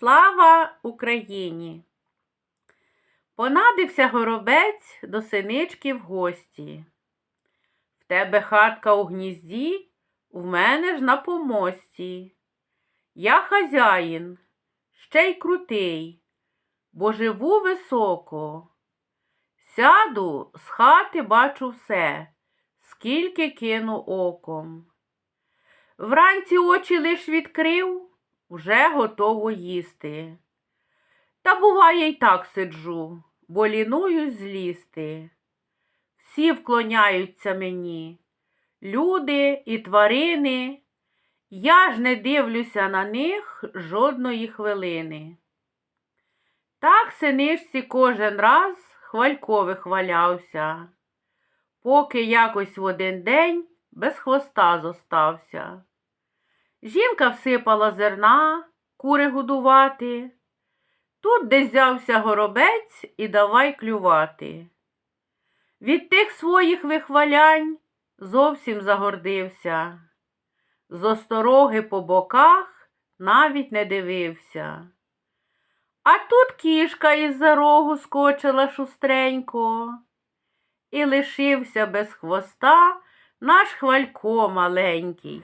Слава Україні! Понадився горобець до синички в гості. В тебе хатка у гнізді, в мене ж на помості. Я хазяїн, ще й крутий, бо живу високо. Сяду, з хати бачу все, скільки кину оком. Вранці очі лиш відкрив, вже готово їсти. Та буває й так сиджу, бо лінуюсь злізти. Всі вклоняються мені, люди і тварини. Я ж не дивлюся на них жодної хвилини. Так синичці кожен раз хвалько вихвалявся, поки якось в один день без хвоста зостався. Жінка всипала зерна, кури годувати. Тут десь взявся горобець і давай клювати. Від тих своїх вихвалянь зовсім загордився. З остороги по боках навіть не дивився. А тут кішка із-за рогу скочила шустренько, і лишився без хвоста наш хвалько маленький.